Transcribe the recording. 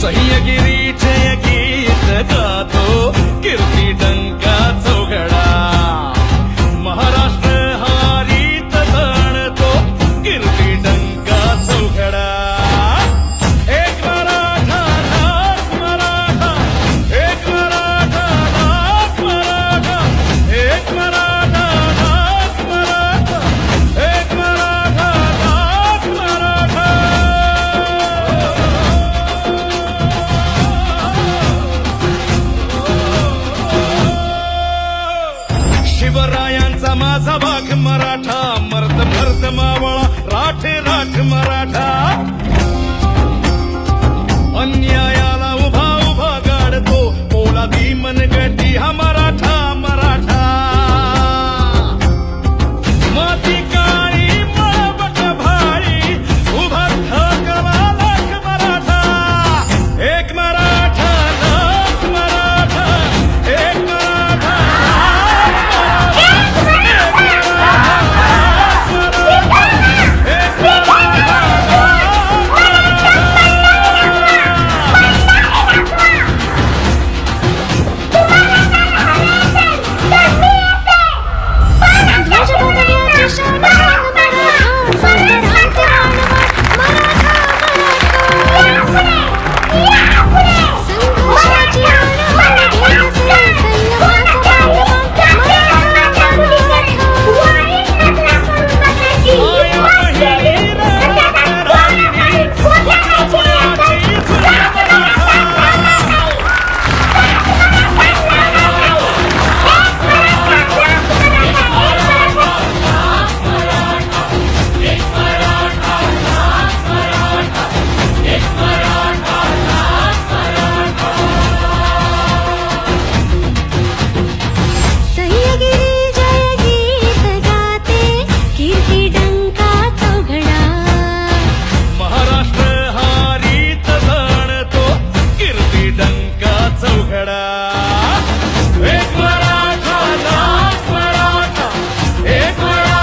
सही गिरी जय गीत गा तो कीर्ति डंग रायांचा माझा वाघ मराठा. मर्द मर्द मावळा राठे राठ मराठा.